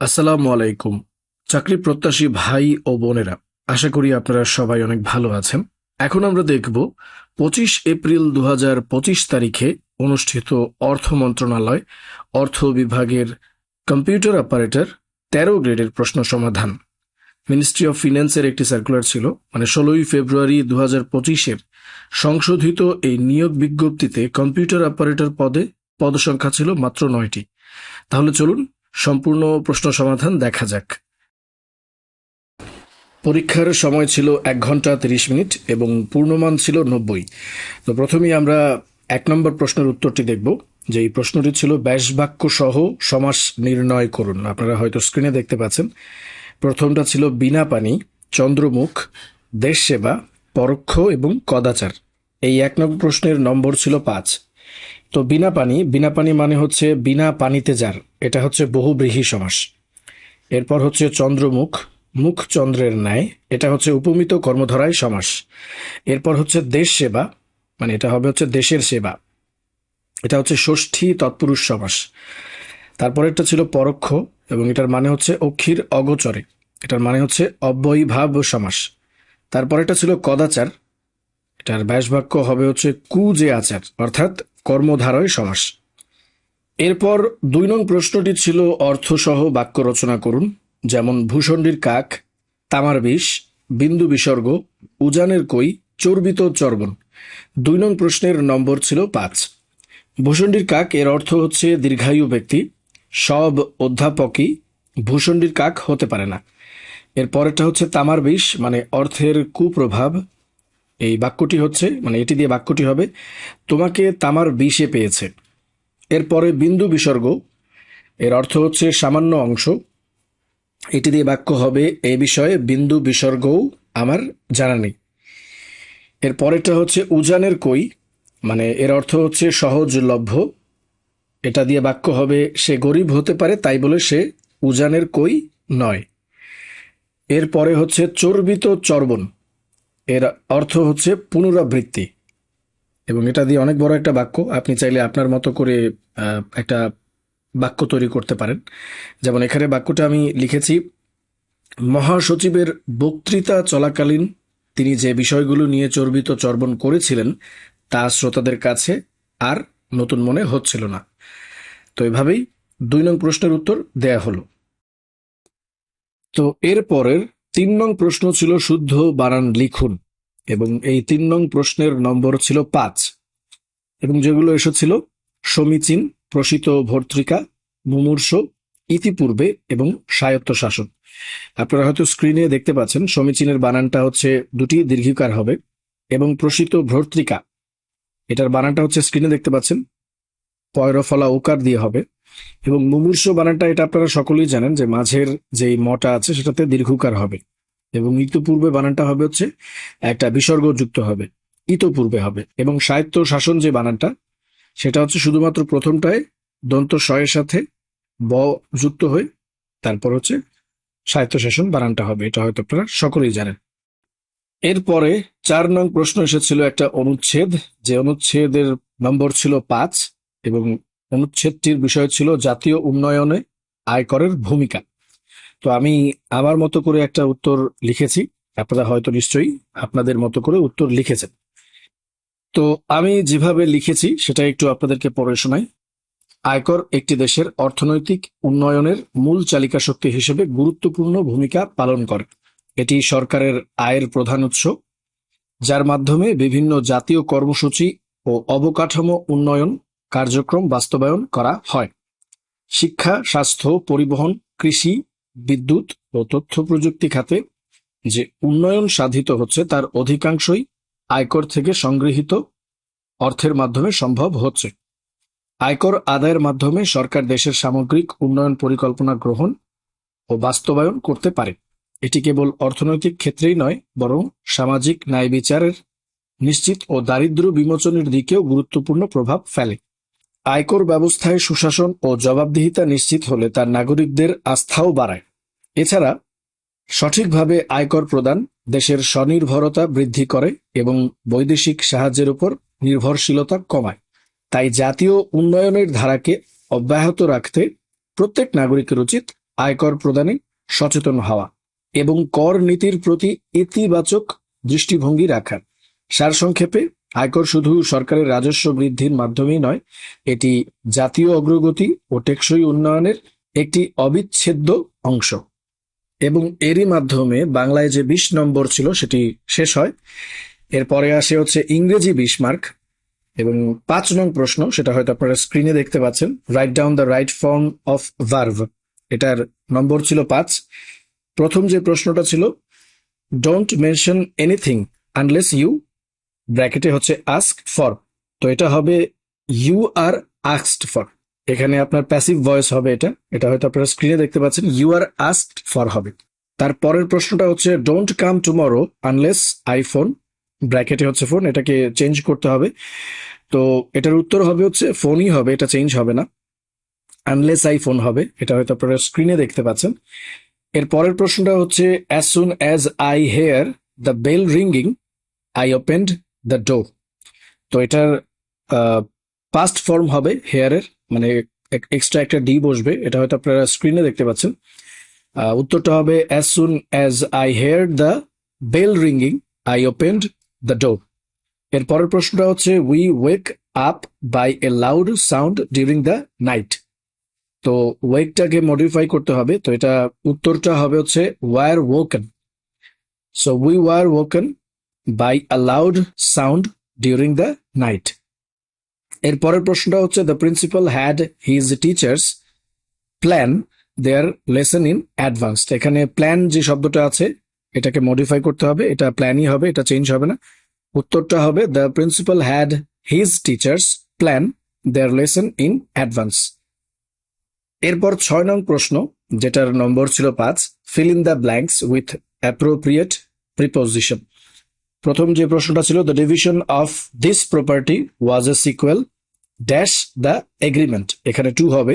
আসসালামু আলাইকুম। চাকরি প্রত্যাশী ভাই ও বোনেরা, আশা করি আপনারা সবাই অনেক ভালো আছেন। এখন আমরা দেখব পঁচিশ এপ্রিল দু হাজার পঁচিশ তারিখে অনুষ্ঠিত অর্থ মন্ত্রণালয়, অর্থ বিভাগের কম্পিউটার অপারেটর তেরো গ্রেডের প্রশ্ন সমাধান। মিনিস্ট্রি অফ ফিন্যান্সের একটি সার্কুলার ছিল মানে ষোলোই ফেব্রুয়ারি দু হাজার পঁচিশের। সংশোধিত এই নিয়োগ বিজ্ঞপ্তিতে কম্পিউটার অপারেটর পদে, পদসংখ্যা ছিল মাত্র নয়টি। তাহলে চলুন সম্পূর্ণ প্রশ্ন সমাধান দেখা যাক। পরীক্ষার সময় ছিল এক ঘণ্টা তিরিশ মিনিট এবং পূর্ণমান ছিল নব্বই। তো প্রথমেই আমরা এক নম্বর প্রশ্নের উত্তরটি দেখব, যে এই প্রশ্নটি ছিল ব্যাস বাক্য সহ সমাস নির্ণয় করুন। আপনারা হয়তো স্ক্রিনে দেখতে পাচ্ছেন, প্রথমটা ছিল বিনা পানি, চন্দ্রমুখ, দেশ সেবা, পরোক্ষ এবং কদাচার। এই এক নম্বর প্রশ্নের নম্বর ছিল পাঁচ। তো বিনা পানি বিনা পানি মানে হচ্ছে বিনা পানিতে যার। এটা হচ্ছে বহুব্রীহি সমাস। এরপর হচ্ছে চন্দ্রমুখ, মুখ চন্দ্রের ন্যায়, এটা হচ্ছে উপমিত কর্মধারায় সমাস। এরপর হচ্ছে দেশ সেবা মানে এটা হবে হচ্ছে দেশের সেবা। এটা হচ্ছে ষষ্ঠী তৎপুরুষ সমাস। তারপরেরটা ছিল পরোক্ষ, এবং এটার মানে হচ্ছে অক্ষীর অগোচরে। এটার মানে হচ্ছে অব্যয়ীভাব সমাস। তারপর তারপরেরটা ছিল কদাচার, এটার ব্যাসবাক্য হবে হচ্ছে কু যে আচার, অর্থাৎ কর্মধারয় সমাস। এরপর দুই নং প্রশ্নটি ছিল অর্থসহ বাক্য রচনা করুন, যেমন ভূষণ্ডির কাক, তামার বিষ, বিন্দু বিসর্গ, উজানের কই, চর্বিত চর্বণ। দুই নং প্রশ্নের নম্বর ছিল পাঁচ। ভূষণ্ডির কাক এর অর্থ হচ্ছে দীর্ঘায়ু ব্যক্তি, সব অধ্যাপকই ভূষণ্ডির কাক হতে পারে না। এর পরেরটা হচ্ছে তামার বিষ মানে অর্থের কুপ্রভাব। এই বাক্যটি হচ্ছে মানে এটি দিয়ে বাক্যটি হবে, তোমাকে তামার বিষে পেয়েছে। এরপরে বিন্দু বিসর্গ, এর অর্থ হচ্ছে সামান্য অংশ। এটি দিয়ে বাক্য হবে, এ বিষয়ে বিন্দু বিসর্গও আমার জানা নেই। এর পরেরটা হচ্ছে, উজানের কই? মানে এর অর্থ হচ্ছে সহজলভ্য এটা দিয়ে বাক্য হবে, সে গরিব হতে পারে, তাই বলে সে উজানের কই নয়। এরপরে হচ্ছে, চর্বিত চর্বণ। এর অর্থ হচ্ছে, পুনরাবৃত্তি। এবং এটা দিয়ে অনেক বড় একটা বাক্য। আপনি চাইলে আপনার মতো করে একটা বাক্য তৈরি করতে পারেন। যেমন এখানে বাক্যটা আমি লিখেছি, মহাসচিবের বক্তৃতা চলাকালীন তিনি যে বিষয়গুলো নিয়ে চর্বিত চর্বণ করেছিলেন, তা শ্রোতাদের কাছে আর নতুন মনে হচ্ছিল না। তো এভাবেই দুই নং প্রশ্নের উত্তর দেয়া হলো। তো এর পরের তিন নং প্রশ্ন ছিল, শুদ্ধ বানান লিখুন। এবং এই তিন নং প্রশ্নের নম্বর ছিল পাঁচ, এবং যেগুলো এসেছিল সমীচীন, প্রসিত ভর্তৃকা, মুমূর্ষ, ইতিপূর্বে এবং স্বায়ত্ত শাসন আপনারা হয়তো স্ক্রিনে দেখতে পাচ্ছেন, সমীচীনের বানানটা হচ্ছে দুটি দীর্ঘিকার হবে, এবং প্রসিত ভর্তৃকা, এটার বানানটা হচ্ছে স্ক্রিনে দেখতে পাচ্ছেন, পয়রফলা ওকার দিয়ে হবে, এবং মুমূর্ষ বানানটা, এটা আপনারা সকলেই জানেন যে মাঝের যেই মটা আছে, সেটাতে দীর্ঘকার হবে। এবং ইতপূর্বে বানানটা হবে হচ্ছে একটা বিসর্গ যুক্ত হবে, ইতপূর্বে হবে। এবং সাহিত্য শাসন যে বানানটা, সেটা হচ্ছে শুধুমাত্র প্রথমটায় দন্ত শয়ের সাথে ব যুক্ত হয়ে তারপর হচ্ছে সাহিত্য শাসন বানানটা হবে। এটা হয়তো আপনারা সকলেই জানেন। এরপরে চার নং প্রশ্ন এসেছিল একটা অনুচ্ছেদ, যে অনুচ্ছেদের নম্বর ছিল পাঁচ এবং অনুচ্ছেদটির বিষয় ছিল জাতীয় উন্নয়নে আয়করের ভূমিকা। তো আমি আমার মতো করে একটা উত্তর লিখেছি। আপনারা হয়তো নিশ্চয়ই আপনাদের মতো করে উত্তর লিখেছেন। তো আমি যেভাবে লিখেছি, সেটা একটু আপনাদেরকে পড়ে শোনাই। আয়কর একটি দেশের অর্থনৈতিক উন্নয়নের মূল চালিকা শক্তি হিসেবে গুরুত্বপূর্ণ ভূমিকা পালন করে। এটি সরকারের আয়ের প্রধান উৎস, যার মাধ্যমে বিভিন্ন জাতীয় কর্মসূচি ও অবকাঠামো উন্নয়ন কার্যক্রম বাস্তবায়ন করা হয়। শিক্ষা, স্বাস্থ্য, পরিবহন, কৃষি বিদ্যুৎ ও তথ্য প্রযুক্তি খাতে যে উন্নয়ন সাধিত হচ্ছে তার অধিকাংশই আয়কর থেকে সংগৃহীত অর্থের মাধ্যমে সম্ভব হচ্ছে। আয়কর আদায়ের মাধ্যমে সরকার দেশের সামগ্রিক উন্নয়ন পরিকল্পনা গ্রহণ ও বাস্তবায়ন করতে পারে। এটি কেবল অর্থনৈতিক ক্ষেত্রেই নয়, বরং সামাজিক ন্যায় বিচারের নিশ্চিত ও দারিদ্র্য বিমোচনের দিকেও গুরুত্বপূর্ণ প্রভাব ফেলে। আয়কর ব্যবস্থায় সুশাসন ও জবাবদিহিতা নিশ্চিত হলে তার নাগরিকদের আস্থাও বাড়ায়। এছাড়া, সঠিকভাবে আয়কর প্রদান দেশের স্বনির্ভরতা বৃদ্ধি করে এবং বৈদেশিক সাহায্যের উপর নির্ভরশীলতা কমায়। তাই জাতীয় উন্নয়নের ধারাকে অব্যাহত রাখতে প্রত্যেক নাগরিকের উচিত আয়কর প্রদানে সচেতন হওয়া এবং কর নীতির প্রতি ইতিবাচক দৃষ্টিভঙ্গি রাখা। সারসংক্ষেপে আয়কর শুধু সরকারের রাজস্ব বৃদ্ধির মাধ্যমেই নয়, এটি জাতীয় অগ্রগতি ও টেকসই উন্নয়নের একটি অবিচ্ছেদ্য অংশ। এবং এরই মাধ্যমে বাংলায় যে বিশ নম্বর ছিল সেটি শেষ হয়। এরপরে আসে হচ্ছে ইংরেজি বিশ মার্ক। এবং পাঁচ নং প্রশ্ন, সেটা হয়তো আপনারা স্ক্রিনে দেখতে পাচ্ছেন right down the right form of verb এটার নম্বর ছিল পাঁচ। প্রথম যে প্রশ্নটা ছিল don't mention anything unless you ব্র্যাকেটে হচ্ছে আস্ক ফর তো এটা হবে ইউ আর আস্কড ফর এখানে আপনার প্যাসিভ ভয়েস হবে এটা এটা হয়তো আপনারা স্ক্রিনে দেখতে পাচ্ছেন ইউ আর আস্কড ফর হবে। তার পরের প্রশ্নটা হচ্ছে don't come tomorrow unless I phone ব্র্যাকেটে হচ্ছে ফোন এটাকে চেঞ্জ করতে হবে। তো এটার উত্তর হবে হচ্ছে ফোনই হবে, এটা চেঞ্জ হবে না। আনলেস আই ফোন হবে, এটা হয়তো আপনারা স্ক্রিনে দেখতে পাচ্ছেন। এর পরের প্রশ্নটা হচ্ছে as soon as I hear the bell ringing I opened the door তো এটার পাস্ট ফর্ম হবে হেয়ারের মানে এক্সট্রা একটা ডি বসবে, এটা হয়তো আপনারা স্ক্রিনে দেখতে পাচ্ছেন। উত্তরটা হবে as soon as I hear the bell ringing I opened the door এর পরের প্রশ্নটা হচ্ছে we wake up by a loud sound during the night তো ওয়েকটাকে মডিফাই করতে হবে, তো এটা উত্তরটা হবে হচ্ছে were woken so we were woken by a loud sound during the night এর পরের প্রশ্নটা হচ্ছে the principal had his teachers plan their lesson in advanced এখানে প্ল্যান যে শব্দটা আছে, এটাকে মডিফাই করতে হবে, এটা প্ল্যানই হবে, এটা চেঞ্জ হবে না। উত্তরটা হবে the principal had his teachers plan their lesson in advance এরপর ছয় নং প্রশ্ন, যেটার নম্বর ছিল পাঁচ fill in the blanks with appropriate preposition প্রথম যে প্রশ্নটা ছিল the division of this property was a sequel dash the agreement এখানে টু হবে।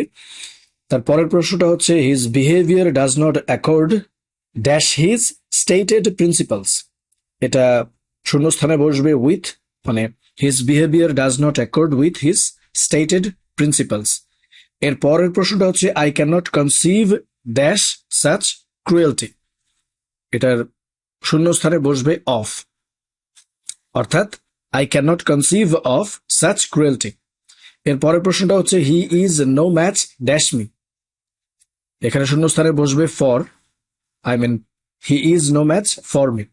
তার পরের প্রশ্নটা হচ্ছে his behaviour does not accord dash his stated principles এটা শূন্যস্থানে বসবে উইথ মানে his behaviour does not accord with his stated principles এর পরের প্রশ্নটা হচ্ছে I can not conceive dash such cruelty এটার শূন্যস্থানে বসবে অফ অর্থাৎ I can not conceive of such cruelty এর পরের প্রশ্নটা হচ্ছে he is no match dash me এখানে শূন্যস্থানে বসবে for I mean he is no match for me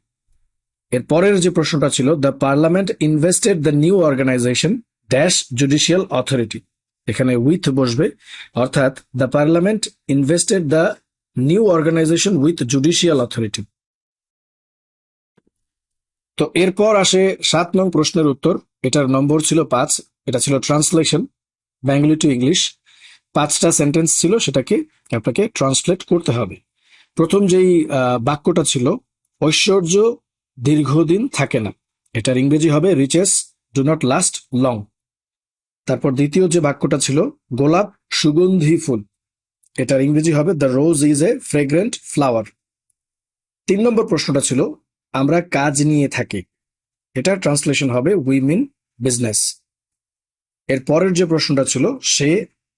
এর পরের যে প্রশ্নটা ছিল the parliament invested the new organisation dash judicial authority এখানে উইথ বসবে, অর্থাৎ the parliament invested the new organisation with judicial authority তো এরপর আসে সাত নং প্রশ্নের উত্তর। এটার নম্বর ছিল পাঁচ, এটা ছিল ট্রান্সলেশন ব্যাঙ্গলি টু ইংলিশ পাঁচটা সেন্টেন্স ছিল সেটাকে আপনাকে ট্রান্সলেট করতে হবে। প্রথম যেই বাক্যটা ছিল, ঐশ্বর্য দীর্ঘদিন থাকে না। এটার ইংরেজি হবে, riches do not last long তারপর দ্বিতীয় যে বাক্যটা ছিল, গোলাপ সুগন্ধি ফুল। এটার ইংরেজি হবে the rose is a fragrant flower তিন নম্বর প্রশ্নটা ছিল আমরা কাজ নিয়ে থাকি। এটা ট্রান্সলেশন হবে উই মিন বিজনেস এর পরের যে প্রশ্নটা ছিল, সে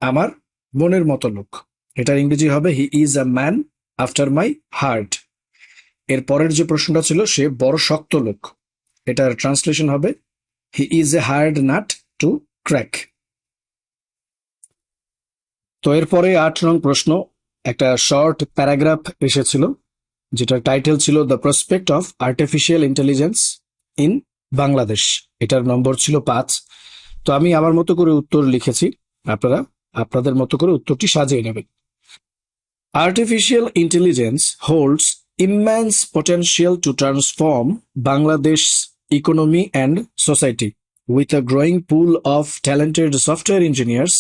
আমার মনের মতো লোক। এটার ইংরেজি হবে he is a man after my heart এর পরের যে প্রশ্নটা ছিল, সে বড় শক্ত লোক। এটার ট্রান্সলেশন হবে he is a hard nut to crack তো এরপরে আট নং প্রশ্ন, একটা শর্ট প্যারাগ্রাফ এসেছিল। যেটার টাইটেল ছিল the prospect of artificial intelligence in Bangladesh এটার নম্বর ছিল পাঁচ। তো আমি আমার মতো করে উত্তর লিখেছি। আপনারা আপনাদের মতো করে উত্তরটি সাজিয়ে নেবেন। Artificial intelligence holds immense potential to transform Bangladesh economy and society with a growing pool of talented software engineers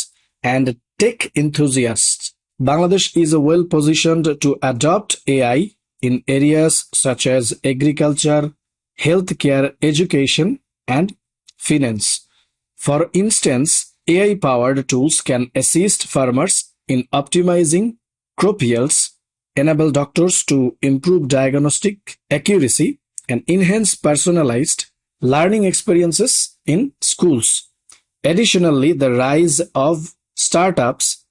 and tech enthusiast Bangladesh is a well position to adopt AI in areas such as agriculture, healthcare, education, and finance. For instance, AI powered tools can assist farmers in optimizing crop yields, enable doctors to improve diagnostic accuracy, and enhance personalized learning experiences in schools. Additionally, the rise of startups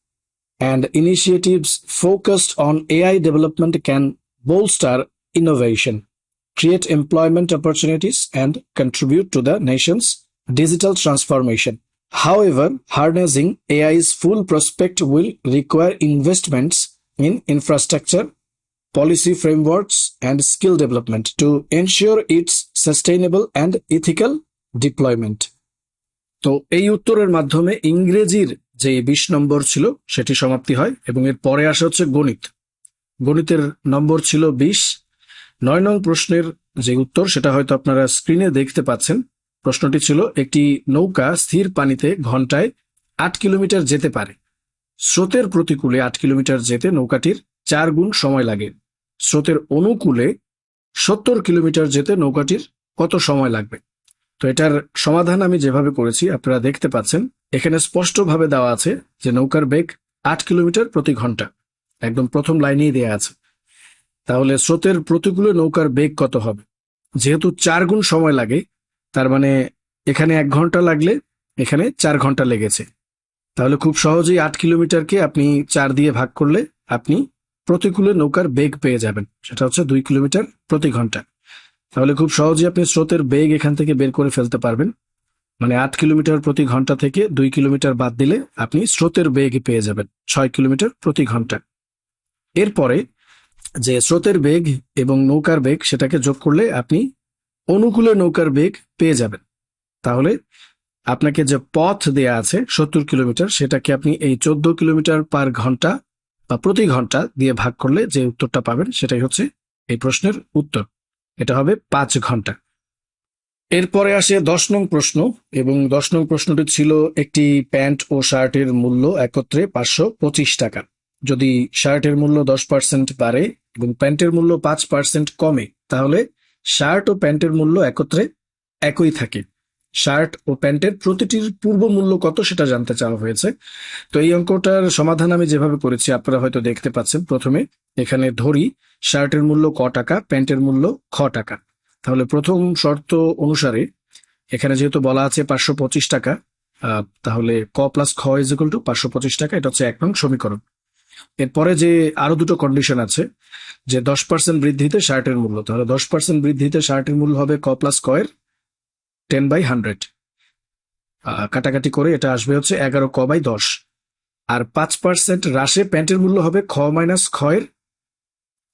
and initiatives focused on AI development can bolster innovation, create employment opportunities, and contribute to the nation's digital transformation. However, harnessing AI's full prospect will require investments in infrastructure, policy frameworks, and skill development to ensure its sustainable and ethical deployment. তো এই উত্তরের মাধ্যমে ইংরেজির যে বিশ নম্বর ছিল সেটি সমাপ্তি হয় এবং এর পরে আসা হচ্ছে গণিত গণিতের নম্বর ছিল বিশ। নয় নং প্রশ্নের যে উত্তর, সেটা হয়তো আপনারা স্ক্রিনে দেখতে পাচ্ছেন। প্রশ্নটি ছিল, একটি নৌকা স্থির পানিতে ঘন্টায় আট কিলোমিটার যেতে পারে। স্রোতের প্রতিকূলে আট কিলোমিটার যেতে নৌকাটির চার গুণ সময় লাগে। স্রোতের অনুকূলে সত্তর কিলোমিটার যেতে নৌকাটির কত সময় লাগবে? তো এটার সমাধান আমি যেভাবে করেছি, আপনারা দেখতে পাচ্ছেন। এখানে স্পষ্টভাবে দেওয়া আছে যে নৌকার বেগ আট কিলোমিটার প্রতি ঘণ্টা। একদম প্রথম লাইনেই দেয়া আছে। তাহলে স্রোতের প্রতিকূলে নৌকার বেগ কত হবে? যেহেতু চার গুণ সময় লাগে, তার মানে এখানে এক ঘণ্টা লাগলে এখানে চার ঘণ্টা লেগেছে। তাহলে খুব সহজেই আট কিলোমিটারকে আপনি চার দিয়ে ভাগ করলে আপনি প্রতিকূলে নৌকার বেগ পেয়ে যাবেন। সেটা হচ্ছে দুই কিলোমিটার প্রতি ঘণ্টা। তাহলে খুব সহজেই আপনি স্রোতের বেগ এখান থেকে বের করে ফেলতে পারবেন। মানে আট কিলোমিটার প্রতি ঘণ্টা থেকে দুই কিলোমিটার বাদ দিলে আপনি স্রোতের বেগ পেয়ে যাবেন, ছয় কিলোমিটার প্রতি ঘণ্টা। এরপরে যে স্রোতের বেগ এবং নৌকার বেগ সেটাকে যোগ করলে আপনি অনুকূলে নৌকার বেগ পেয়ে যাবেন। তাহলে আপনাকে যে পথ দেয়া আছে সত্তর কিলোমিটার সেটাকে আপনি এই চোদ্দ কিলোমিটার পার ঘণ্টা বা প্রতি ঘণ্টা দিয়ে ভাগ করলে যে উত্তরটা পাবেন সেটাই হচ্ছে এই প্রশ্নের উত্তর। এটা হবে পাঁচ ঘণ্টা। এরপরে আসে দশ নং প্রশ্ন এবং দশ নং প্রশ্নটি ছিল একটি প্যান্ট ও শার্টের মূল্য একত্রে পাঁচশো পঁচিশ টাকা। যদি শার্টের মূল্য দশ পার্সেন্ট বাড়ে এবং প্যান্টের মূল্য পাঁচ পার্সেন্ট কমে, তাহলে শার্ট ও প্যান্টের মূল্য একত্রে একই থাকে। শার্ট ও প্যান্টের প্রতিটির পূর্ব মূল্য কত সেটা জানতে চাওয়া হয়েছে। তো এই অঙ্কটার সমাধান আমি যেভাবে করেছি, আপনারা হয়তো দেখতে পাচ্ছেন। প্রথমে এখানে ধরি শার্টের মূল্য ক টাকা, প্যান্টের মূল্য খ টাকা। তাহলে প্রথম শর্ত অনুসারে, এখানে যেহেতু বলা আছে পাঁচশো পঁচিশ টাকা তাহলে ক প্লাস খ ইজ টু পাঁচশো পঁচিশ টাকা, এটা হচ্ছে এক নং সমীকরণ। এরপরে যে আরও দুটো কন্ডিশন আছে, যে দশ পার্সেন্ট বৃদ্ধিতে শার্টের মূল্য, তাহলে দশ পার্সেন্ট বৃদ্ধিতে শার্টের মূল্য হবে ক প্লাস ক এর টেন বাই হান্ড্রেড কাটাকাটি করে এটা আসবে হচ্ছে এগারো ক বাই দশ। আর পাঁচ পার্সেন্ট হ্রাসে প্যান্টের মূল্য হবে খ মাইনাস খয়ের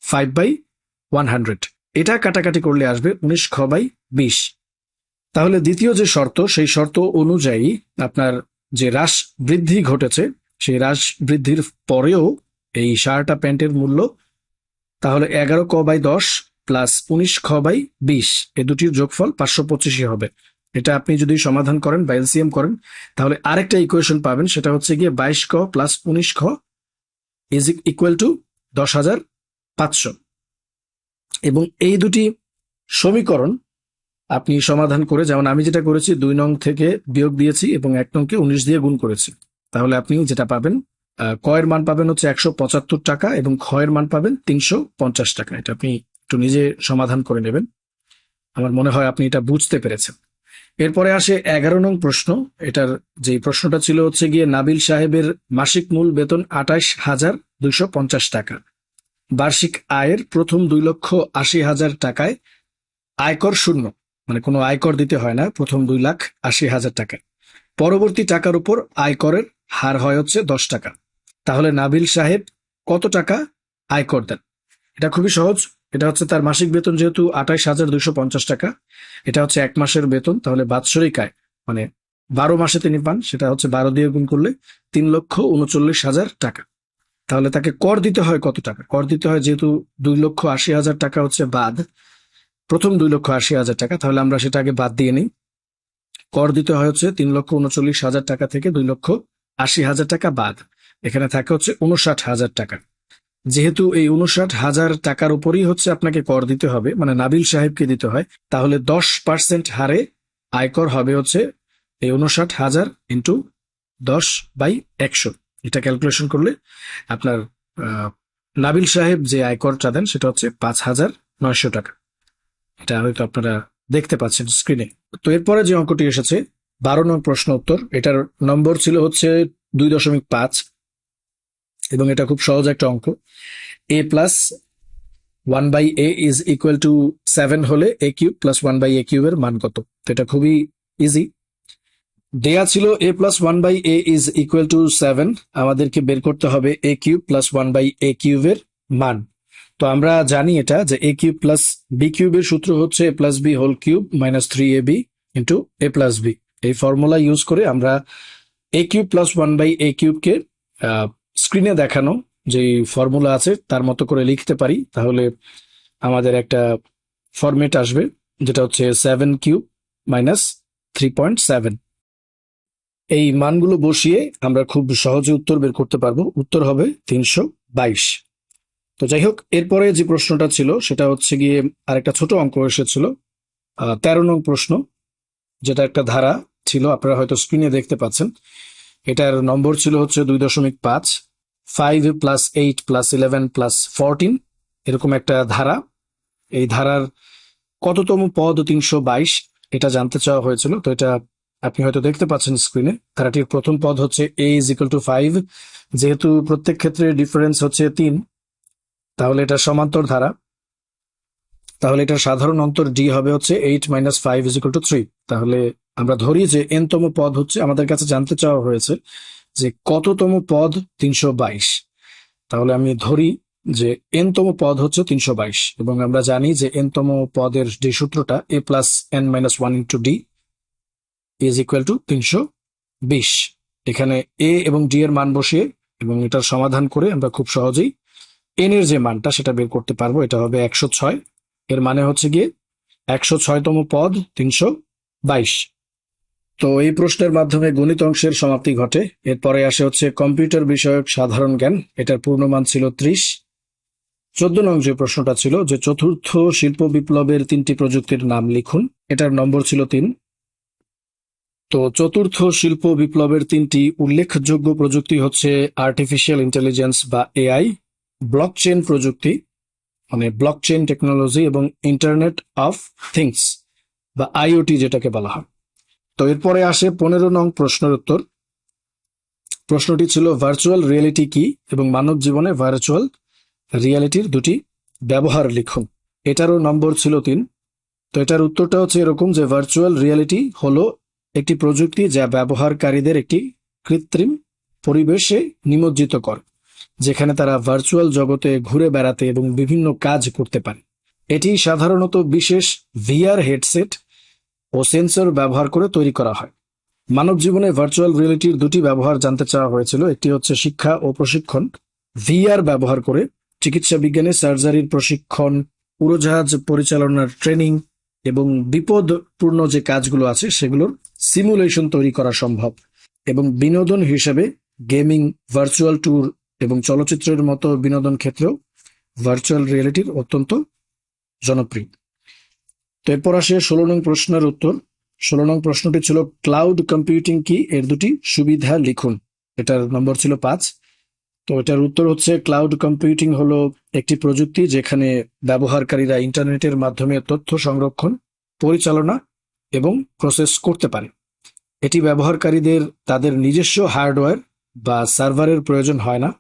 ফাইভ বাই ওয়ান হান্ড্রেড এটা কাটাকাটি করলে আসবে উনিশ খ বাই বিশ। তাহলে দ্বিতীয় যে শর্ত, সেই শর্ত অনুযায়ী আপনার যে হ্রাস বৃদ্ধি ঘটেছে সেই হ্রাস বৃদ্ধির পরেও এই শার্ট প্যান্টের মূল্য তাহলে এগারো ক বাই দশ প্লাস উনিশ খ বাই বিশ, এ দুটির যোগফল পাঁচশো পঁচিশই হবে। এটা আপনি যদি সমাধান করেন বা এলসিএম করেন, তাহলে আরেকটা ইকুয়েশন পাবেন, সেটা হচ্ছে গিয়ে বাইশ ক প্লাস উনিশ খ ইজ ইকুয়াল টু দশ হাজার পাঁচশো। এবং এই দুটি সমীকরণ আপনি সমাধান করে, যেমন আমি যেটা করেছি, দুই নং থেকে বিয়োগ দিয়েছি এবং এক নংকে উনিশ দিয়ে গুণ করেছি। তাহলে আপনি যেটা পাবেন আহ, ক মান পাবেন হচ্ছে একশো পঁচাত্তর টাকা এবং এর মান পাবেন তিনশো পঞ্চাশ টাকা। এটা আপনি একটু নিজে সমাধান করে নেবেন। আমার মনে হয় আপনি এটা বুঝতে পেরেছেন। এরপরে আসে এগারো নং প্রশ্ন। এটার যে প্রশ্নটা ছিল হচ্ছে গিয়ে নাবিল সাহেবের মাসিক মূল বেতন আঠাশ হাজার দুইশো পঞ্চাশ টাকা। বার্ষিক আয়ের প্রথম দুই লক্ষ আশি হাজার টাকায় আয়কর শূন্য মানে কোনো আয়কর দিতে হয় না প্রথম দুই লাখ আশি হাজার টাকা পরবর্তী টাকার উপর আয়করের হার হয় হচ্ছে দশ টাকা। তাহলে নাবিল সাহেব কত টাকা আয়কর দেন এটা খুবই সহজ। এটা হচ্ছে তার মাসিক বেতন যেহেতু আঠাইশ হাজার দুইশো পঞ্চাশ টাকা। এটা হচ্ছে এক মাসের বেতন, তাহলে বাৎসরিক আয় মানে বারো মাসে তিনি পান, সেটা হচ্ছে বারো দিয়ে গুণ করলে তিন লক্ষ উনচল্লিশ হাজার টাকা। তাহলে তাকে কর দিতে হয় কত টাকা? কর দিতে হয় যেহেতু দুই লক্ষ আশি হাজার টাকা হচ্ছে বাদ। প্রথম দুই লক্ষ আশি হাজার টাকা, তাহলে আমরা সেটা আগে বাদ দিয়ে নিই। কর দিতে হয় হচ্ছে তিন লক্ষ উনচল্লিশ হাজার টাকা থেকে দুই লক্ষ আশি হাজার টাকা বাদ। এখানে থাকে হচ্ছে উনষাট হাজার টাকা। যেহেতু এই উনষাট হাজার টাকার উপরই হচ্ছে আপনাকে কর দিতে হবে মানে নাবিল সাহেবকে দিতে হয়, তাহলে দশ পার্সেন্ট হারে আয়কর হবে হচ্ছে এই উনষাট হাজার ইন্টু দশ বাই একশো। এটা ক্যালকুলেশন করলে আপনার নাবিল সাহেব যে আয়করটা দেন সেটা হচ্ছে পাঁচ হাজার নয়শো টাকা। এটা হয়তো আপনারা দেখতে পাচ্ছেন স্ক্রিনে। তো এরপরে যে অঙ্কটি এসেছে বারো নং প্রশ্ন উত্তর। এটার নম্বর ছিল হচ্ছে দুই দশমিক পাঁচ, এবং এটা খুব সহজ একটা অঙ্ক। A plus one by a is equal to seven হলে a cube plus one by a কিউবের মান কত? এটা খুবই ইজি। দেয়া ছিল a plus one by a is equal to seven, আমাদেরকে বের করতে হবে a cube plus one by a কিউবের মান। তো আমরা জানি এটা যে এ কিউব প্লাস বি কিউবের সূত্র হচ্ছে a plus b whole cube minus three a b into a plus b. এই ফর্মুলা ইউজ করে আমরা a cube plus one by a কিউবকে স্ক্রিনে দেখানো যে ফর্মুলা আছে, তার মতো করে লিখতে পারি, তাহলে আমাদের একটা ফরম্যাট আসবে, যেটা হচ্ছে seven cube minus three point seven এই মানগুলো বসিয়ে আমরা খুব সহজে উত্তর বের করতে পারব। উত্তর হবে তিনশো বাইশ। তো যাই হোক, এরপরে যে প্রশ্নটা ছিল, সেটা হচ্ছে গিয়ে আরেকটা ছোট অঙ্ক এসেছিল। তেরো নং প্রশ্ন, যেটা একটা ধারা। ছিল, আপনারা হয়তো স্ক্রিনে দেখতে পাচ্ছেন। এটার নম্বর ছিল হচ্ছে দুই দশমিক পাঁচ five plus eight plus eleven plus fourteen এরকম একটা ধারা। এই ধারার কততম পদ তিনশো বাইশ, এটা জানতে চাওয়া হয়েছিল, তো এটা আপনি হয়তো দেখতে পাচ্ছেন স্ক্রিনে ধারাটির প্রথম পদ হচ্ছে a is equal to five যেহেতু প্রত্যেক ক্ষেত্রে ডিফারেন্স হচ্ছে তিন, তাহলে এটা সমান্তর ধারা। তাহলে এটা সাধারণ অন্তর ডি হবে হচ্ছে eight minus five is to three তাহলে আমরা ধরি যে এন তম পদ হচ্ছে, আমাদের কাছে জানতে চাওয়া হয়েছে যে কততম পদ তিনশো বাইশ। তাহলে আমি ধরি যে এন তম পদ হচ্ছে তিনশো বাইশ, এবং আমরা জানি যে এন তম পদের যে সূত্রটা a plus n minus one into d is equal to তিনশো বিশ। এখানে এ এবং ডি এর মান বসিয়ে এবং এটার সমাধান করে আমরা খুব সহজেই এন এর যে মানটা সেটা বের করতে পারব, এটা হবে একশো ছয়। এর মানে হচ্ছে গিয়ে একশো ছয়তম পদ, তিনশো বাইশ। তো এই প্রশ্নের মাধ্যমে গণিত অংশের সমাপ্তি ঘটে। এরপরে আসে হচ্ছে কম্পিউটার বিষয়ক সাধারণ জ্ঞান। এটার পূর্ণমান ছিল ত্রিশ। চোদ্দ নং যে প্রশ্নটা ছিল যে চতুর্থ শিল্প বিপ্লবের তিনটি প্রযুক্তির নাম লিখুন। এটার নম্বর ছিল তিন। তো চতুর্থ শিল্প বিপ্লবের তিনটি উল্লেখযোগ্য প্রযুক্তি হচ্ছে আর্টিফিশিয়াল ইন্টেলিজেন্স বা এআই ব্লকচেন প্রযুক্তি মানে ব্লকচেন টেকনোলজি এবং ইন্টারনেট অফ থিংস বা আইওটি যেটাকে বলা হয়। তো এরপরে আসে পনেরো নং প্রশ্নের উত্তর। প্রশ্নটি ছিল ভার্চুয়াল রিয়েলিটি কি? এবং মানব জীবনে ভার্চুয়াল রিয়েলিটির দুটি ব্যবহার লিখুন। এটারও নম্বর ছিল তিন। তো এটার উত্তরটা হচ্ছে এরকম যে ভার্চুয়াল রিয়েলিটি হলো একটি প্রযুক্তি যা ব্যবহারকারীদের একটি কৃত্রিম পরিবেশে নিমজ্জিত করে। যেখানে তারা ভার্চুয়াল জগতে ঘুরে বেড়াতে এবং বিভিন্ন কাজ করতে পারে। এটি সাধারণত বিশেষ ভিআর হেডসেট ও সেন্সর ব্যবহার করে তৈরি করা হয়। মানব জীবনে ভার্চুয়াল রিয়েলিটির দুটি ব্যবহার জানতে চাওয়া হয়েছিল। একটি হচ্ছে শিক্ষা ও প্রশিক্ষণ। ভিআর ব্যবহার করে চিকিৎসা বিজ্ঞানে সার্জারির প্রশিক্ষণ, উড়োজাহাজ পরিচালনার ট্রেনিং এবং বিপদপূর্ণ যে কাজগুলো আছে সেগুলোর সিমুলেশন তৈরি করা সম্ভব এবং বিনোদন হিসেবে গেমিং ভার্চুয়াল ট্যুর এবং চলচ্চিত্রের মতো বিনোদন ক্ষেত্রেও ভার্চুয়াল রিয়েলিটির অত্যন্ত জনপ্রিয়। তো এরপর আসে ষোলো নং প্রশ্নের উত্তর। ষোলো নং প্রশ্নটি ছিল ক্লাউড কম্পিউটিং কি? এর দুটি সুবিধা লিখুন। এটার নম্বর ছিল পাঁচ। তো এটার উত্তর হচ্ছে ক্লাউড কম্পিউটিং হলো একটি প্রযুক্তি যেখানে ব্যবহারকারীরা ইন্টারনেটের মাধ্যমে তথ্য সংরক্ষণ, পরিচালনা এবং প্রসেস করতে পারে। এটি ব্যবহারকারীদের তাদের নিজস্ব হার্ডওয়্যার বা সার্ভারের প্রয়োজন হয় না।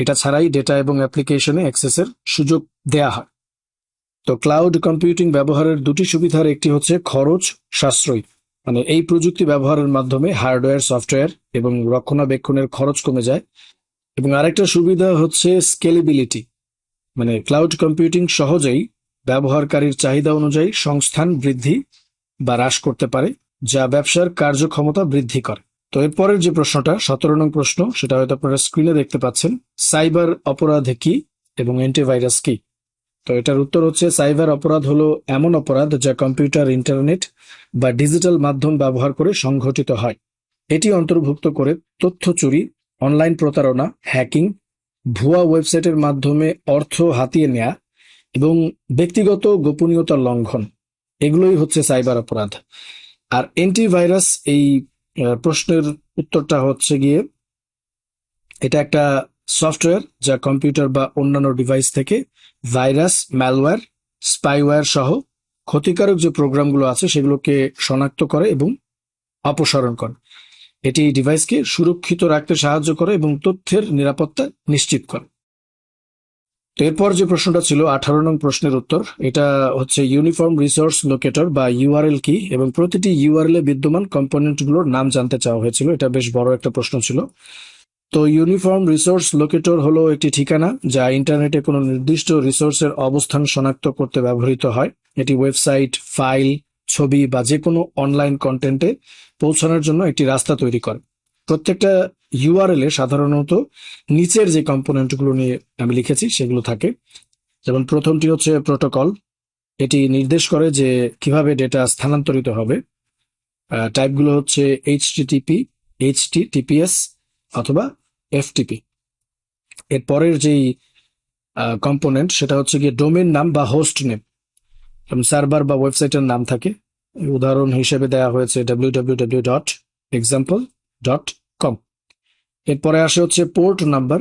এটা ছাড়াই ডেটা এবং অ্যাপ্লিকেশনে অ্যাক্সেসের সুযোগ দেয়া হয়। তো ক্লাউড কম্পিউটিং ব্যবহারের দুটি সুবিধার একটি হচ্ছে খরচ সাশ্রয়ী। মানে এই প্রযুক্তি ব্যবহারের মাধ্যমে হার্ডওয়্যার সফটওয়্যার এবং রক্ষণাবেক্ষণের খরচ কমে যায়। এবং আরেকটা সুবিধা হচ্ছে স্কেলেবিলিটি মানে ক্লাউড কম্পিউটিং সহজেই ব্যবহারকারীর চাহিদা অনুযায়ী সংস্থান বৃদ্ধি বা হ্রাস করতে পারে, যা ব্যবসার কার্যক্ষমতা বৃদ্ধি করে। তো এরপরের যে প্রশ্নটা, সতেরো নং প্রশ্ন, সেটা হয়তো আপনারা স্ক্রিনে দেখতে পাচ্ছেন। সাইবার অপরাধ কি এবং অ্যান্টিভাইরাস কি? তো এটার উত্তর হচ্ছে, সাইবার অপরাধ হলো এমন অপরাধ যা কম্পিউটার ইন্টারনেট বা ডিজিটাল মাধ্যম ব্যবহার করে সংঘটিত হয়। এটি অন্তর্ভুক্ত করে তথ্য চুরি অনলাইন প্রতারণা হ্যাকিং ভুয়া ওয়েবসাইটের মাধ্যমে অর্থ হাতিয়ে নেয়া এবং ব্যক্তিগত গোপনীয়তা লঙ্ঘন। এগুলোই হচ্ছে সাইবার অপরাধ। আর অ্যান্টিভাইরাস এই প্রশ্নের উত্তরটা হচ্ছে গিয়ে, এটা একটা সফটওয়্যার যা কম্পিউটার বা অন্যান্য ডিভাইস থেকে ভাইরাস ম্যালওয়্যার স্পাইওয়্যার সহ ক্ষতিকারক যে প্রোগ্রামগুলো আছে সেগুলোকে শনাক্ত করে এবং অপসারণ করে। এটি ডিভাইসকে সুরক্ষিত রাখতে সাহায্য করে এবং তথ্যের নিরাপত্তা নিশ্চিত করে। এরপর যে প্রশ্নটা ছিল, আঠারো নং প্রশ্নের উত্তর, এটা হচ্ছে ইউনিফর্ম রিসোর্স লোকেটর বা ইউআরএল কি, এবং প্রতিটি ইউআরএল এ বিদ্যমান কম্পোনেন্টগুলোর নাম জানতে চাওয়া হয়েছিল, এটা বেশ বড় একটা প্রশ্ন ছিল। তো ইউনিফর্ম রিসোর্স লোকেটর হলো একটি ঠিকানা যা ইন্টারনেটে কোনো নির্দিষ্ট রিসোর্সের অবস্থান শনাক্ত করতে ব্যবহৃত হয়। এটি ওয়েবসাইট, ফাইল, ছবি বা যে কোনো অনলাইন কন্টেন্টে পৌঁছানোর জন্য একটি রাস্তা তৈরি করে। প্রত্যেকটা ইউআরএল এ সাধারণত নিচের যে কম্পোনেন্টগুলো নিয়ে আমি লিখেছি সেগুলো থাকে। যেমন প্রথমটি হচ্ছে প্রোটোকল। এটি নির্দেশ করে যে কীভাবে ডেটা স্থানান্তরিত হবে। টাইপগুলো হচ্ছে এইচটিটিপি এইচটিটিপিএস অথবা এফটিপি এর পরের যেই কম্পোনেন্ট সেটা হচ্ছে গিয়ে ডোমেন নাম বা হোস্ট নেম। যেমন সার্ভার বা ওয়েবসাইটের নাম থাকে। উদাহরণ হিসেবে দেওয়া হয়েছে W W W dot example dot এরপরে আসে হচ্ছে পোর্ট নাম্বার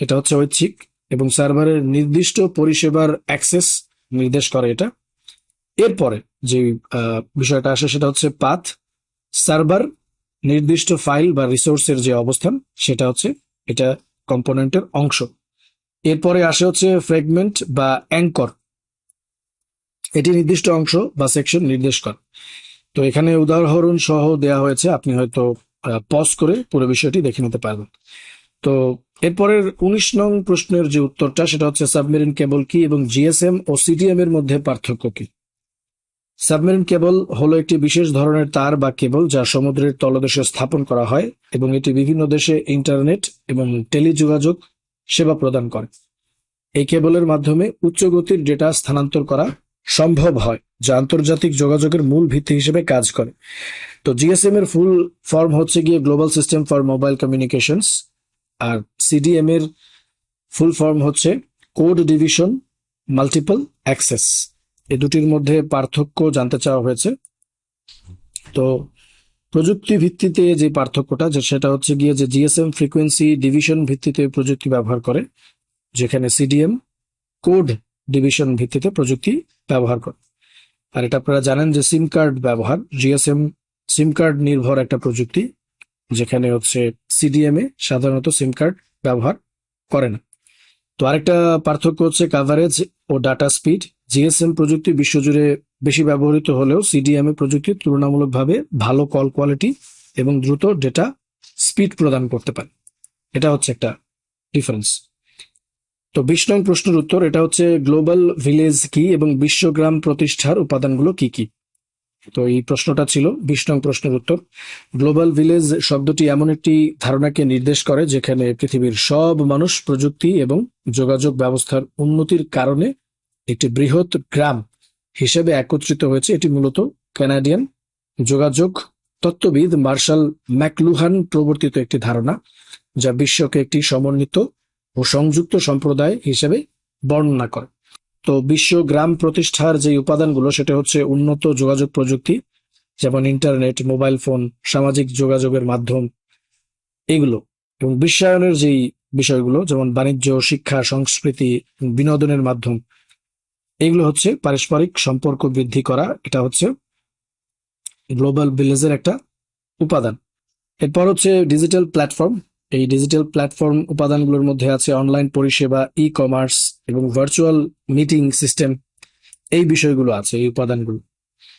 এটা হচ্ছে ঐচ্ছিক, এবং সার্ভারের নির্দিষ্ট পরিষেবার অ্যাক্সেস নির্দেশ করে এটা। এরপরে যে বিষয়টা আসে সেটা হচ্ছে পাথ সার্ভার, নির্দিষ্ট ফাইল বা রিসোর্সের যে অবস্থান, সেটা হচ্ছে এটা কম্পোনেন্টের অংশ। এরপরে আসে হচ্ছে ফ্রেগমেন্ট বা অ্যাঙ্কর এটি নির্দিষ্ট অংশ বা সেকশন নির্দেশ করে। তো এখানে উদাহরণ সহ দেয়া হয়েছে, আপনি হয়তো পজ করে পুরো বিষয়টি দেখে নিতে পারবেন। তো এরপরের উনিশ নং প্রশ্নের যে উত্তরটা, সেটা হচ্ছে সাবমেরিন কেবল কি এবং জিএসএম ও সিডিএম এর মধ্যে পার্থক্য কি? সাবমেরিন কেবল হলো একটি বিশেষ ধরনের তার বা কেবল যা সমুদ্রের তলদেশে স্থাপন করা হয় এবং এটি বিভিন্ন দেশে ইন্টারনেট এবং টেলিযোগাযোগ সেবা প্রদান করে। এই কেবলের মাধ্যমে উচ্চ গতির ডেটা স্থানান্তর করা সম্ভব হয়। যা আন্তর্জাতিক যোগাযোগের মূল ভিত্তি হিসেবে কাজ করে। তো জিএসএম এর ফুল ফর্ম হচ্ছে গিয়ে global system for mobile communications R CDM এর ফুল ফর্ম হচ্ছে কোড ডিভিশন মাল্টিপল অ্যাক্সেস এ দুটির মধ্যে পার্থক্য জানতে চাওয়া হয়েছে। তো প্রযুক্তি ভিত্তিতে যে পার্থক্যটা, যে সেটা হচ্ছে গিয়ে যে জিএসএম ফ্রিকোয়েন্সি ডিভিশন ভিত্তিতে প্রযুক্তি ব্যবহার করে, যেখানে সিডিএম কোড ডিভিশন ভিত্তিতে প্রযুক্তি ব্যবহার করে। আর এটা আপনারা জানেন যে সিম কার্ড ব্যবহার জিএসএম সিম কার্ড নির্ভর একটা প্রযুক্তি, যেখানে হচ্ছে সিডিএম এ সাধারণত সিম কার্ড ব্যবহার করে না। তো আরেকটা পার্থক্য হচ্ছে কাভারেজ ও ডাটা স্পিড জিএসএম প্রযুক্তি বিশ্বজুড়ে বেশি ব্যবহৃত হলেও সিডিএম এ প্রযুক্তি তুলনামূলকভাবে ভালো কল কোয়ালিটি এবং দ্রুত ডেটা স্পিড প্রদান করতে পারে। এটা হচ্ছে একটা ডিফারেন্স তো বিশ নং প্রশ্নের উত্তর, এটা হচ্ছে গ্লোবাল ভিলেজ কি এবং বিশ্বগ্রাম প্রতিষ্ঠার উপাদানগুলো কি কি? তো এই প্রশ্নটা ছিল বিশ নং প্রশ্নের উত্তর। গ্লোবাল ভিলেজ শব্দটি এমন একটি ধারণাকে নির্দেশ করে যেখানে পৃথিবীর সব মানুষ প্রযুক্তি এবং যোগাযোগ ব্যবস্থার উন্নতির কারণে একটি বৃহৎ গ্রাম হিসেবে একত্রিত হয়েছে। এটি মূলত কানাডিয়ান যোগাযোগ তত্ত্ববিদ মার্শাল ম্যাকলুহান প্রবর্তিত একটি ধারণা, যা বিশ্বকে একটি সমন্বিত ও সংযুক্ত সম্প্রদায় হিসেবে বর্ণনা করে। তো বিশ্ব গ্রাম প্রতিষ্ঠার যে উপাদানগুলো, সেটা হচ্ছে উন্নত যোগাযোগ প্রযুক্তি, যেমন ইন্টারনেট, মোবাইল ফোন, সামাজিক যোগাযোগের মাধ্যম, এগুলো। এবং বিশ্বায়নের যেই বিষয়গুলো, যেমন বাণিজ্য, শিক্ষা, সংস্কৃতি, বিনোদনের মাধ্যম, এগুলো হচ্ছে পারস্পরিক সম্পর্ক বৃদ্ধি করা। এটা হচ্ছে গ্লোবাল ভিলেজের একটা উপাদান। এরপর হচ্ছে ডিজিটাল প্ল্যাটফর্ম। এই ডিজিটাল প্ল্যাটফর্ম উপাদানগুলোর মধ্যে আছে অনলাইন পরিষেবা ই কমার্স এবং ভার্চুয়াল মিটিং সিস্টেম এই বিষয়গুলো আছে, এই উপাদানগুলো।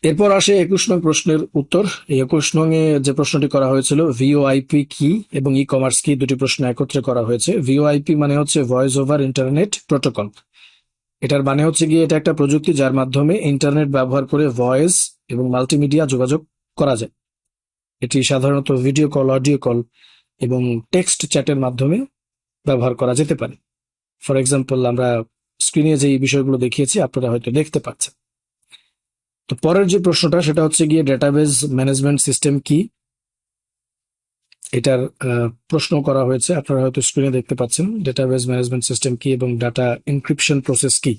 এরপর আসে একুশ নং প্রশ্নের উত্তর। এই একুশ নং এ যে প্রশ্নটি করা হয়েছিল ভিওআইপি কি এবং ই কমার্স কি, দুটি প্রশ্ন একত্রে করা হয়েছে। ভিওআইপি মানে হচ্ছে ভয়েস ওভার ইন্টারনেট প্রোটোকল এটার মানে হচ্ছে গিয়ে এটা একটা প্রযুক্তি যার মাধ্যমে ইন্টারনেট ব্যবহার করে ভয়েস এবং মাল্টিমিডিয়া যোগাযোগ করা যায়। এটি সাধারণত ভিডিও কল অডিও কল এবং টেক্সট চ্যাটের মাধ্যমে ব্যবহার করা যেতে পারে। ফর এক্সাম্পল আমরা স্ক্রিনে যে বিষয়গুলো দেখিয়েছি, আপনারা হয়তো দেখতে পাচ্ছেন। তো পরের যে প্রশ্নটা, সেটা হচ্ছে গিয়ে ডেটাবেজ ম্যানেজমেন্ট সিস্টেম কি? এটার প্রশ্ন করা হয়েছে। আপনারা হয়তো স্ক্রিনে দেখতে পাচ্ছেন ডেটাবেজ ম্যানেজমেন্ট সিস্টেম কি এবং ডাটা এনক্রিপশন প্রসেস কি?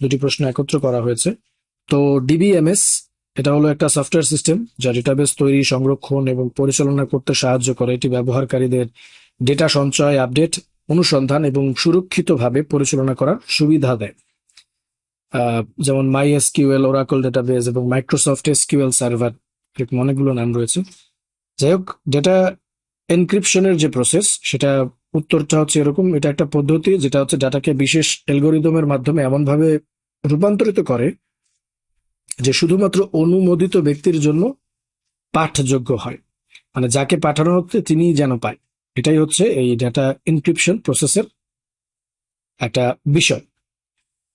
দুটি প্রশ্ন একত্র করা হয়েছে। তো ডিবিএমএস এটা হলো একটা সফটওয়্যার সিস্টেম যা ডেটাবেস তৈরি, সংরক্ষণ এবং পরিচালনা করতে সাহায্য করে। এটি ব্যবহারকারীদের ডেটা সঞ্চয় আপডেট অনুসন্ধান এবং সুরক্ষিতভাবে পরিচালনা করার সুবিধা দেয়। যেমন মাই এসকিউএল ওরাকল ডেটাবেস এবং মাইক্রোসফট এসকিউএল সার্ভার এরকম অনেকগুলো নাম রয়েছে। যাই হোক ডেটা এনক্রিপশনের যে প্রসেস সেটা উত্তরটা হচ্ছে এরকম। এটা একটা পদ্ধতি যেটা হচ্ছে ডাটাকে বিশেষ অ্যালগোরিদমের মাধ্যমে এমনভাবে রূপান্তরিত করে যে শুধুমাত্র অনুমোদিত ব্যক্তির জন্য পাঠযোগ্য হয়। মানে যাকে পাঠানো হচ্ছে, তিনিই যেন পায়। এটাই হচ্ছে এই ডেটা ইনক্রিপশন প্রসেসের একটা বিষয়।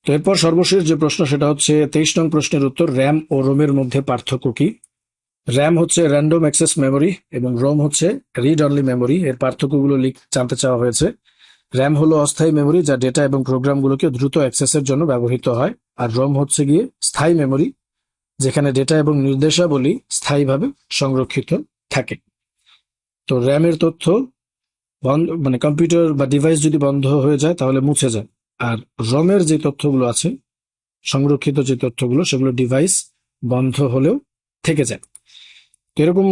তো এরপর সর্বশেষ যে প্রশ্ন, সেটা হচ্ছে তেইশ নং প্রশ্নের উত্তর র্যাম ও রোমের মধ্যে পার্থক্য কি? র্যাম হচ্ছে র্যান্ডম অ্যাক্সেস মেমোরি এবং রোম হচ্ছে রিড অনলি মেমোরি এর পার্থক্যগুলো লিখ, জানতে চাওয়া হয়েছে। র্যাম হলো অস্থায়ী মেমোরি যা ডেটা এবং প্রোগ্রামগুলোকে দ্রুত অ্যাক্সেসের জন্য ব্যবহৃত হয়। আর রোম হচ্ছে গিয়ে স্থায়ী মেমোরি যেখানে ডেটা এবং নির্দেশাবলী স্থায়ীভাবে সংরক্ষিত থাকে। তো র্যামের তথ্য বন্ধ মানে কম্পিউটার বা ডিভাইস যদি বন্ধ হয়ে যায়, তাহলে মুছে যায়। আর রমের যে তথ্যগুলো আছে, সংরক্ষিত যে তথ্যগুলো, সেগুলো ডিভাইস বন্ধ হলেও থেকে যায়। তো এরকম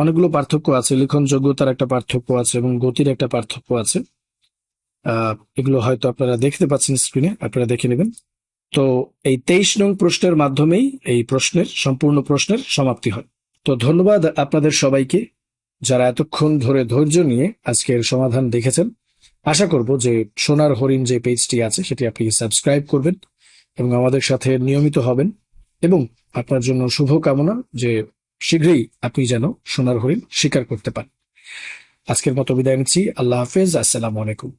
অনেকগুলো পার্থক্য আছে। লিখন যোগ্যতার একটা পার্থক্য আছে এবং গতির একটা পার্থক্য আছে। এগুলো হয়তো আপনারা দেখতে পাচ্ছেন স্ক্রিনে আপনারা দেখে নেবেন। তো এই তেইশ নং প্রশ্নের মাধ্যমেই এই প্রশ্নের, সম্পূর্ণ প্রশ্নের সমাপ্তি হয়। তো ধন্যবাদ আপনাদের সবাইকে যারা এতক্ষণ ধরে ধৈর্য নিয়ে আজকের সমাধান দেখেছেন। আশা করব যে সোনার হরিণ যে পেজটি আছে সেটি আপনি সাবস্ক্রাইব করবেন এবং আমাদের সাথে নিয়মিত হবেন এবং আপনার জন্য শুভ কামনা যে শীঘ্রই আপনি যেন সোনার হরিণ স্বীকার করতে পারেন। আজকের মতো বিদায় নিচ্ছি। আল্লাহ হাফেজ। আসসালামু আলাইকুম।